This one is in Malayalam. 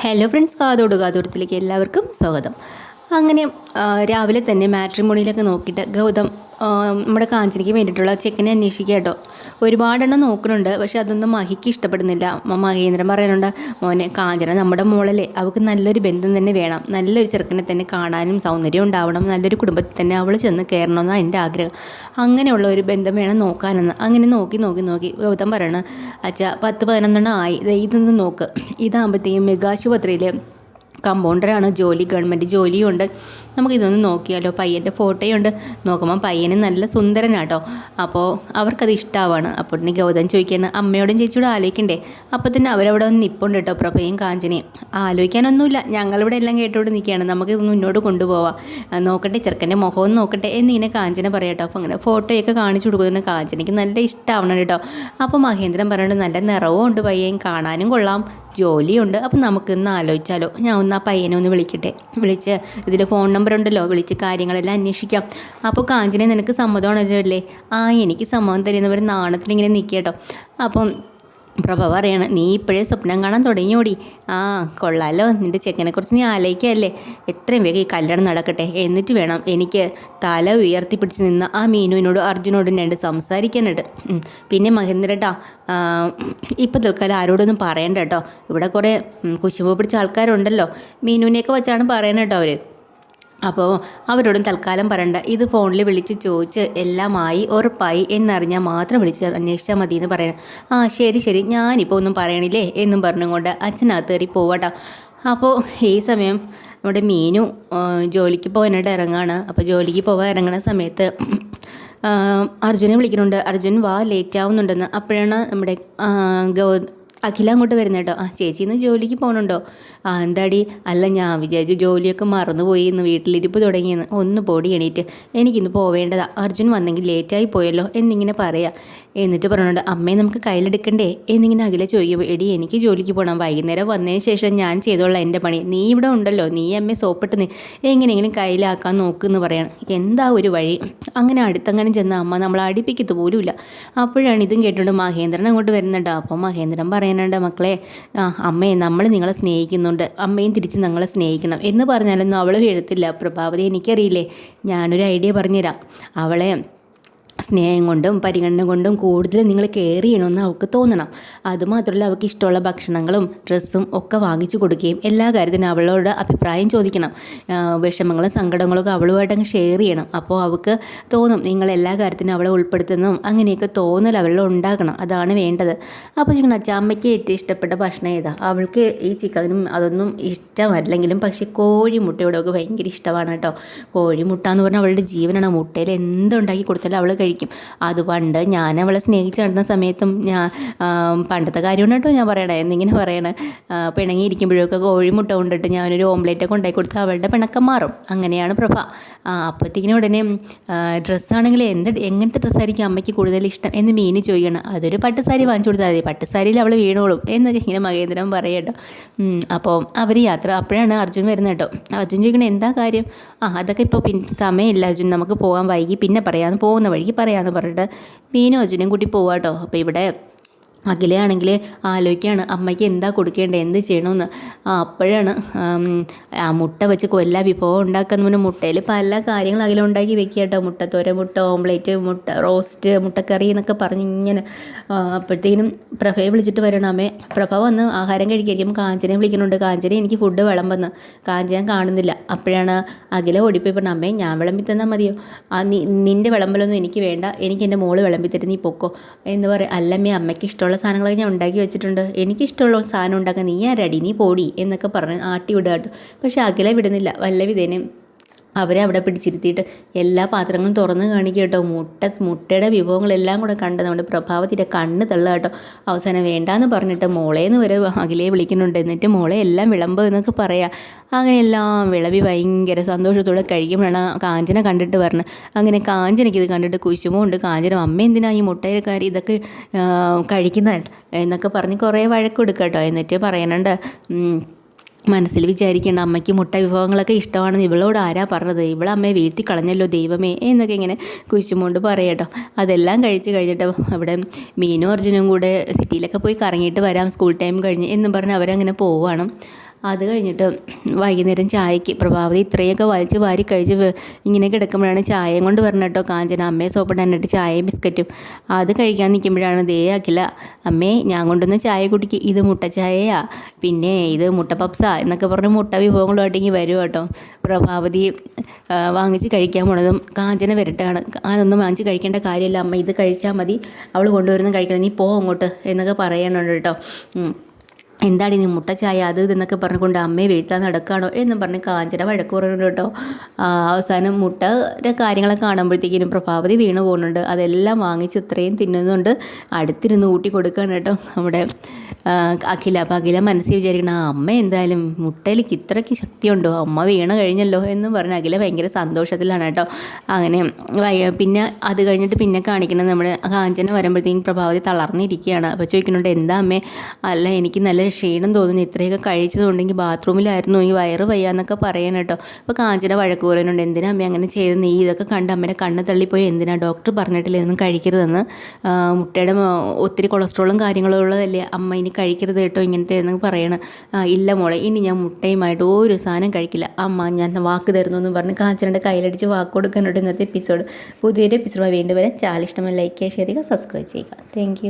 ഹലോ ഫ്രണ്ട്സ് കാതോട് കാതോടത്തിലേക്ക് എല്ലാവർക്കും സ്വാഗതം. അങ്ങനെ രാവിലെ തന്നെ മാട്രിമോണിയിലൊക്കെ നോക്കിയിട്ട് ഗൗതം നമ്മുടെ കാഞ്ചനയ്ക്ക് വേണ്ടിയിട്ടുള്ള ചെക്കനെ അന്വേഷിക്കുക കേട്ടോ. ഒരുപാടെണ്ണം നോക്കുന്നുണ്ട് പക്ഷെ അതൊന്നും മഹിക്ക് ഇഷ്ടപ്പെടുന്നില്ല. മഹേന്ദ്രൻ പറയുന്നുണ്ട് മോനെ കാഞ്ചന നമ്മുടെ മോളല്ലേ. അവൾക്ക് നല്ലൊരു ബന്ധം തന്നെ വേണം. നല്ലൊരു ചെറുക്കനെ തന്നെ കാണാനും സൗന്ദര്യം ഉണ്ടാവണം. നല്ലൊരു കുടുംബത്തിൽ തന്നെ അവൾ ചെന്ന് കയറണമെന്നാണ് എന്റെ ആഗ്രഹം. അങ്ങനെയുള്ള ഒരു ബന്ധം വേണം നോക്കാനെന്ന്. അങ്ങനെ നോക്കി നോക്കി നോക്കി ഗൗതം പറയണം അച്ഛാ പത്ത് പതിനൊന്നെണ്ണം ആയി. ഇതൊന്നും നോക്ക്. ഇതാകുമ്പോഴത്തേക്കും മെഗാശുപത്രിയിൽ കമ്പൗണ്ടറാണ് ജോലി ഗവൺമെന്റ് ജോലിയുണ്ട്. നമുക്കിതൊന്ന് നോക്കിയാലോ? പയ്യന്റെ ഫോട്ടോയുണ്ട്. നോക്കുമ്പോൾ പയ്യന് നല്ല സുന്ദരനാട്ടോ. അപ്പോൾ അവർക്കത് ഇഷ്ടമാണ് അപ്പോൾ തന്നെ ഗൗതം ചോദിക്കുകയാണ് അമ്മയോടും ചേച്ചിയോടും ആലോചിക്കണ്ടേ? അപ്പോൾ തന്നെ അവരവിടെ ഒന്ന് നിപ്പുണ്ട് കേട്ടോ പ്രഭയും കാഞ്ചനയും. ആലോചിക്കാനൊന്നുമില്ല. ഞങ്ങളിവിടെ എല്ലാം കേട്ടോട് നിൽക്കുകയാണ്. നമുക്കിത് മുന്നോട്ട് കൊണ്ടുപോവാം. നോക്കട്ടെ ചെറുക്കന്റെ മുഖം നോക്കട്ടെ എന്നിങ്ങനെ കാഞ്ചന പറയാട്ടോ അപ്പോൾ അങ്ങനെ ഫോട്ടോയൊക്കെ കാണിച്ചു കൊടുക്കുന്ന കാഞ്ചനയ്ക്ക് നല്ല ഇഷ്ടമാവണം കേട്ടോ. അപ്പോൾ മഹേന്ദ്രൻ പറഞ്ഞിട്ട് നല്ല നിറവും ഉണ്ട് പയ്യൻ. കാണാനും കൊള്ളാം. ജോലിയുണ്ട്. അപ്പം നമുക്കിന്ന് ആലോചിച്ചാലോ. ഞാൻ ഒന്ന് ആ പയ്യനെ ഒന്ന് വിളിക്കട്ടെ. വിളിച്ച് ഇതിൽ ഫോൺ നമ്പർ ഉണ്ടല്ലോ. വിളിച്ച് കാര്യങ്ങളെല്ലാം അന്വേഷിക്കാം. അപ്പോൾ കാഞ്ചനെ നിനക്ക് സമ്മതമാണല്ലോ അല്ലേ? ആ എനിക്ക് സമ്മതം തരുന്നവർ നാണത്തിൽ ഇങ്ങനെ അപ്പം പ്രഭ പറയാണ് നീ ഇപ്പോഴേ സ്വപ്നം കാണാൻ തുടങ്ങിയോടി. ആ കൊള്ളാലോ നിന്റെ ചെക്കനെക്കുറിച്ച് നീ ആലോചിക്കല്ലേ എത്രയും വേഗം ഈ കല്യാണം നടക്കട്ടെ. എന്നിട്ട് വേണം എനിക്ക് തല ഉയർത്തിപ്പിടിച്ച് നിന്ന് ആ മീനുവിനോടും അർജുനോടും രണ്ട് സംസാരിക്കാനുണ്ട്. പിന്നെ മഹേന്ദ്രട്ടാ ഇപ്പം തൽക്കാലം ആരോടൊന്നും പറയണ്ട കേട്ടോ ഇവിടെ കുറേ കുശുമ്പ് പിടിച്ച ആൾക്കാരുണ്ടല്ലോ. മീനുവിനെയൊക്കെ വെച്ചാണ് പറയുന്നത് കേട്ടോ അവർ അപ്പോൾ അവരോടും തൽക്കാലം പറയണ്ട. ഇത് ഫോണിൽ വിളിച്ച് ചോദിച്ച് എല്ലാമായി ഉറപ്പായി എന്നറിഞ്ഞാൽ മാത്രം വിളിച്ച് അന്വേഷിച്ചാൽ മതി എന്ന് പറയാൻ ആ ശരി ശരി. ഞാനിപ്പോൾ ഒന്നും പറയണില്ലേ? എന്നും പറഞ്ഞുകൊണ്ട് അച്ഛനകത്ത് കയറി പോവാട്ടോ. അപ്പോൾ ഈ സമയം നമ്മുടെ മീനു ജോലിക്ക് പോകാനായിട്ട് ഇറങ്ങാണ്. അപ്പോൾ ജോലിക്ക് പോകാൻ ഇറങ്ങുന്ന സമയത്ത് അർജുനെ വിളിക്കുന്നുണ്ട്. അർജുൻ വാ ലേറ്റ് ആവുന്നുണ്ടെന്ന്. അപ്പോഴാണ് നമ്മുടെ ഗൗ അഖില അങ്ങോട്ട് വരുന്നത് കേട്ടോ ആ ചേച്ചി ഇന്ന് ജോലിക്ക് പോകണുണ്ടോ ആ എന്താടി? അല്ല ഞാൻ വിചാരിച്ചു ജോലിയൊക്കെ മറന്നുപോയി ഇന്ന് വീട്ടിലിരിപ്പ് തുടങ്ങിയെന്ന്. ഒന്ന് പൊടി എണീറ്റ്. എനിക്കിന്ന് പോവേണ്ടതാ. അർജുൻ വന്നെങ്കിൽ ലേറ്റായി പോയല്ലോ എന്നിങ്ങനെ പറയാം. എന്നിട്ട് പറഞ്ഞുകൊണ്ട് അമ്മയെ നമുക്ക് കയ്യിലെടുക്കണ്ടേ? എന്നിങ്ങനെ അഖില ചോദിക്കുമ്പോൾ എടി എനിക്ക് ജോലിക്ക് പോകണം വൈകുന്നേരം വന്നതിന് ശേഷം ഞാൻ ചെയ്തോളാം എന്റെ പണി. നീ ഇവിടെ ഉണ്ടല്ലോ. നീ അമ്മയെ സോപ്പിട്ട് നീ. എങ്ങനെയെങ്കിലും കയ്യിലാക്കാൻ നോക്കുമെന്ന് പറയണം. എന്താ ഒരു വഴി? അങ്ങനെ അടുത്തങ്ങനെ ചെന്ന അമ്മ നമ്മളെ അടിപ്പിക്കത്ത് പോലുമില്ല. അപ്പോഴാണ് ഇതും കേട്ടുകൊണ്ട് മഹേന്ദ്രൻ അങ്ങോട്ട് വരുന്നുണ്ട് അപ്പോൾ മഹേന്ദ്രൻ പറയാനുണ്ട് മക്കളെ ആ അമ്മയെ നമ്മൾ നിങ്ങളെ സ്നേഹിക്കുന്നുണ്ട്. അമ്മയും തിരിച്ച് ഞങ്ങളെ സ്നേഹിക്കണം എന്ന് പറഞ്ഞാലൊന്നും അവൾ വീഴത്തില്ല പ്രഭാവതി എനിക്കറിയില്ലേ? ഞാനൊരു ഐഡിയ പറഞ്ഞുതരാം. അവളെ സ്നേഹം കൊണ്ടും പരിഗണന കൊണ്ടും കൂടുതൽ നിങ്ങൾ കെയർ ചെയ്യണമെന്ന് അവൾക്ക് തോന്നണം. അതുമാത്രമല്ല അവൾക്ക് ഇഷ്ടമുള്ള ഭക്ഷണങ്ങളും ഡ്രസ്സും ഒക്കെ വാങ്ങിച്ചു കൊടുക്കുകയും എല്ലാ കാര്യത്തിനും അവളോട് അഭിപ്രായം ചോദിക്കണം. വിഷമങ്ങളും സങ്കടങ്ങളും ഒക്കെ അവളുമായിട്ട് അങ്ങ് ഷെയർ ചെയ്യണം. അപ്പോൾ അവൾക്ക് തോന്നും നിങ്ങൾ എല്ലാ കാര്യത്തിനും അവളെ ഉൾപ്പെടുത്തുന്നതും അങ്ങനെയൊക്കെ തോന്നൽ അവളിൽ ഉണ്ടാക്കണം അതാണ് വേണ്ടത്. അപ്പോൾ ചിക്കൻ അച്ചാമ്മയ്ക്ക് ഏറ്റവും ഇഷ്ടപ്പെട്ട ഭക്ഷണം ഏതാ? അവൾക്ക് ഈ ചിക്കനും അതൊന്നും ഇഷ്ടമല്ലെങ്കിലും പക്ഷേ കോഴിമുട്ടയോടൊക്കെ ഭയങ്കര ഇഷ്ടമാണ് കേട്ടോ. കോഴിമുട്ട എന്ന് പറഞ്ഞാൽ അവളുടെ ജീവനാണ്. മുട്ടയിൽ എന്തുണ്ടാക്കി കൊടുത്താലും അവൾ കഴിക്കും അത് പണ്ട് ഞാൻ അവളെ സ്നേഹിച്ച് നടന്ന സമയത്തും ഞാൻ പണ്ടത്തെ കാര്യം കേട്ടോ ഞാൻ പറയണേ. എന്നിങ്ങനെ പറയണേ. പിണങ്ങി പിണങ്ങിയിരിക്കുമ്പോഴൊക്കെ കോഴിമുട്ട കൊണ്ടിട്ട് ഞാനൊരു ഓംലേറ്റൊക്കെ ഉണ്ടാക്കി കൊടുത്താൽ അവളുടെ പിണക്കം മാറും. അങ്ങനെയാണ് പ്രഭ. അപ്പോഴത്തേക്കിനും ഉടനെ ഡ്രസ്സാണെങ്കിൽ എന്ത് എങ്ങനത്തെ ഡ്രസ്സായിരിക്കും അമ്മയ്ക്ക് കൂടുതൽ ഇഷ്ടം എന്ന് മീനി ചോദിക്കണം. അതൊരു പട്ടുസാരി വാങ്ങിച്ചു കൊടുത്താൽ മതി. പട്ടുസാരിയിൽ അവൾ വീണോളും എന്നൊക്കെ ഇങ്ങനെ മഹേന്ദ്രൻ പറയട്ടോ അപ്പോൾ അവർ യാത്ര അപ്പോഴാണ് അർജുൻ വരുന്നത് കേട്ടോ. അർജുൻ ചോദിക്കണേ എന്താ കാര്യം? ആ അതൊക്കെ ഇപ്പോൾ പിൻ സമയമില്ല അർജുൻ. നമുക്ക് പോകാൻ വൈകി. പിന്നെ പറയാമെന്ന് പോകുന്ന വഴിക്ക് പറയാമെന്ന് പറഞ്ഞിട്ട് മീനും അർജുനും കൂട്ടി പോവാട്ടോ. അപ്പോൾ ഇവിടെ അഖിലയാണെങ്കിൽ ആലോചിക്കുകയാണ് അമ്മയ്ക്ക് എന്താ കൊടുക്കേണ്ടത് എന്ത് ചെയ്യണമെന്ന് അപ്പോഴാണ് ആ മുട്ട വെച്ച് കൊല്ല വിഭവം ഉണ്ടാക്കുന്ന മുന്നേ മുട്ടയിൽ പല കാര്യങ്ങൾ അഖില ഉണ്ടാക്കി വെക്കുക കേട്ടോ. മുട്ടത്തോര മുട്ട ഓംലേറ്റ് മുട്ട റോസ്റ്റ് മുട്ടക്കറി എന്നൊക്കെ പറഞ്ഞ് ഇങ്ങനെ അപ്പോഴത്തേനും പ്രഭയെ വിളിച്ചിട്ട് വരണം അമ്മേ പ്രഭ വന്ന് ആഹാരം കഴിക്കായിരിക്കും. കാഞ്ചനെ വിളിക്കുന്നുണ്ട്. കാഞ്ചന എനിക്ക് ഫുഡ് വിളമ്പെന്ന് കാഞ്ചന കാണുന്നില്ല. അപ്പോഴാണ് അഖില ഓടിപ്പോയി പറഞ്ഞു അമ്മേ ഞാൻ വിളമ്പി തന്നാൽ മതിയോ? ആ നിന്റെ വിളമ്പലൊന്നും എനിക്ക് വേണ്ട. എനിക്ക് എന്റെ മോൾ വിളമ്പി തരുന്ന നീ പൊക്കോ. എന്ന് പറയും അല്ലമ്മേ അമ്മയ്ക്ക് ഇഷ്ടമുള്ള സാധനങ്ങളൊക്കെ ഞാൻ ഉണ്ടാക്കി വെച്ചിട്ടുണ്ട്. എനിക്കിഷ്ടമുള്ള സാധനം ഉണ്ടാക്കാൻ നീ ആരടി? നീ പോടി എന്നൊക്കെ പറഞ്ഞ് ആട്ടി വിടുക കേട്ടോ. പക്ഷെ അഖില വിടുന്നില്ല. വല്ല വിധേനയും അവരെ അവിടെ പിടിച്ചിരുത്തിയിട്ട് എല്ലാ പാത്രങ്ങളും തുറന്ന് കാണിക്കുക കേട്ടോ. മുട്ട മുട്ടയുടെ വിഭവങ്ങളെല്ലാം കൂടെ കണ്ട് നമ്മുടെ പ്രഭാവത്തിന്റെ കണ്ണ് തള്ളുക കേട്ടോ. അവസാനം വേണ്ടാന്ന് പറഞ്ഞിട്ട് മോളേന്ന് വരെ അഖിലയെ വിളിക്കുന്നുണ്ട്. എന്നിട്ട് മോളെ എല്ലാം വിളമ്പ് എന്നൊക്കെ പറയാം. അങ്ങനെ എല്ലാം വിളവി ഭയങ്കര സന്തോഷത്തോടെ കഴിക്കുമ്പോഴാണ് കാഞ്ചന കണ്ടിട്ട് പറഞ്ഞത് അങ്ങനെ കാഞ്ചനയ്ക്ക് ഇത് കണ്ടിട്ട് കുശുമുണ്ട്. കാഞ്ചന അമ്മ എന്തിനാ ഈ മുട്ടയിലക്കാരി ഇതൊക്കെ കഴിക്കുന്ന? എന്നൊക്കെ പറഞ്ഞ് കുറേ വഴക്കെടുക്കാം കേട്ടോ. എന്നിട്ട് പറയാനുണ്ട് മനസ്സിൽ വിചാരിക്കേണ്ട അമ്മയ്ക്ക് മുട്ട വിഭവങ്ങളൊക്കെ ഇഷ്ടമാണെന്ന് ഇവളോട് ആരാ പറഞ്ഞത്? ഇവളെ അമ്മയെ വീഴ്ത്തി കളഞ്ഞല്ലോ ദൈവമേ എന്നൊക്കെ ഇങ്ങനെ കുശുമുണ്ട് പറയട്ടോ അതെല്ലാം കഴിച്ച് കഴിഞ്ഞിട്ട് അവിടെ മീനും അർജുനും കൂടെ സിറ്റിയിലൊക്കെ പോയി കറങ്ങിയിട്ട് വരാം. സ്കൂൾ ടൈം കഴിഞ്ഞ് എന്നും പറഞ്ഞ് അവരങ്ങനെ പോവുകയാണ് അത് കഴിഞ്ഞിട്ട് വൈകുന്നേരം ചായക്ക് പ്രഭാവതി ഇത്രയൊക്കെ വലിച്ച് വാരി കഴിച്ച് ഇങ്ങനെ കിടക്കുമ്പോഴാണ് ചായയും കൊണ്ട് വരണം കേട്ടോ. കാഞ്ചന അമ്മയെ സോപ്പിടാനായിട്ട് ചായയും ബിസ്ക്കറ്റും. അത് കഴിക്കാൻ നിൽക്കുമ്പോഴാണ് ദേ ആക്കില്ല അമ്മേ ഞാൻ കൊണ്ടുവന്ന ചായ കുടിക്ക്. ഇത് മുട്ട ചായയാ. പിന്നെ ഇത് മുട്ട പപ്സാ എന്നൊക്കെ പറഞ്ഞ് മുട്ട വിഭവങ്ങളുമായിട്ട് ഇങ്ങനെ വരും കേട്ടോ. പ്രഭാവതി വാങ്ങിച്ച് കഴിക്കാൻ പോണതും കാഞ്ചന വരട്ടാണ്. അതൊന്നും വാങ്ങിച്ച് കഴിക്കേണ്ട കാര്യമില്ല. അമ്മ ഇത് കഴിച്ചാൽ മതി. അവൾ കൊണ്ടുവരുന്ന കഴിക്കണം. നീ പോ അങ്ങോട്ട് എന്നൊക്കെ പറയാനുണ്ട് കേട്ടോ. എന്താടി നീ മുട്ട ചായ അത് ഇതെന്നൊക്കെ പറഞ്ഞുകൊണ്ട് അമ്മയെ വീഴ്ത്താൻ നടക്കുകയാണോ എന്നും പറഞ്ഞ് കാഞ്ചന വഴക്ക് പറയുന്നുണ്ട് കേട്ടോ. അവസാനം മുട്ടയുടെ കാര്യങ്ങളൊക്കെ കാണുമ്പോഴത്തേക്കിനും പ്രഭാവതി വീണു പോകുന്നുണ്ട്. അതെല്ലാം വാങ്ങിച്ച് ഇത്രയും തിന്നുന്നുണ്ട്. അടുത്തിരുന്ന് ഊട്ടി കൊടുക്കുകയാണ് കേട്ടോ നമ്മുടെ അഖില. അപ്പം അഖില മനസ്സിൽ വിചാരിക്കണം ആ അമ്മ എന്തായാലും മുട്ടയിലേക്ക് ഇത്രയ്ക്ക് ശക്തിയുണ്ടോ? അമ്മ വീണ് കഴിഞ്ഞല്ലോ എന്ന് പറഞ്ഞ് അഖില ഭയങ്കര സന്തോഷത്തിലാണ് കേട്ടോ. അങ്ങനെ പിന്നെ അത് കഴിഞ്ഞിട്ട് പിന്നെ കാണിക്കുന്നത് നമ്മുടെ കാഞ്ചന വരുമ്പോഴത്തേക്കും പ്രഭാവതി തളർന്നിരിക്കുകയാണ്. അപ്പോൾ ചോദിക്കുന്നുണ്ട് എന്താ അമ്മേ? അല്ല എനിക്ക് നല്ല ക്ഷീണം തോന്നുന്നു ഇത്രയൊക്കെ കഴിച്ചതുണ്ടെങ്കിൽ ബാത്റൂമിലായിരുന്നു ഈ വയറ് വയ്യാന്നൊക്കെ പറയാൻ കേട്ടോ അപ്പോൾ കാഞ്ചന വഴക്ക് പോലെയുണ്ട് എന്തിനാ അമ്മ അങ്ങനെ ചെയ്ത് നീ ഇതൊക്കെ കണ്ട് അമ്മേനെ കണ്ണ് തള്ളിപ്പോയി എന്തിനാ ഡോക്ടർ പറഞ്ഞിട്ടില്ല ഇതൊന്നും കഴിക്കരുതെന്ന്? മുട്ടയുടെ ഒത്തിരി കൊളസ്ട്രോളും കാര്യങ്ങളും ഉള്ളതല്ലേ അമ്മ ഇനി കഴിക്കരുത് കേട്ടോ ഇങ്ങനത്തെ എന്ന് പറയണം. ഇല്ല മോളെ ഇനി ഞാൻ മുട്ടയുമായിട്ട് ഒരു സാധനം കഴിക്കില്ല. അമ്മ ഞാൻ വാക്ക് തരുന്നു എന്ന് പറഞ്ഞ് കാഞ്ചനയുടെ കയ്യിലടിച്ച് വാക്ക് കൊടുക്കാനുണ്ട് ഇന്നത്തെ എപ്പിസോഡ്. പുതിയൊരു എപ്പിസോഡ് വീണ്ടും വരെ. ചാനൽ ഇഷ്ടമായി ലൈക്ക് ചെയ്യുക ഷെയർ ചെയ്യുക സബ്സ്ക്രൈബ് ചെയ്യുക. താങ്ക്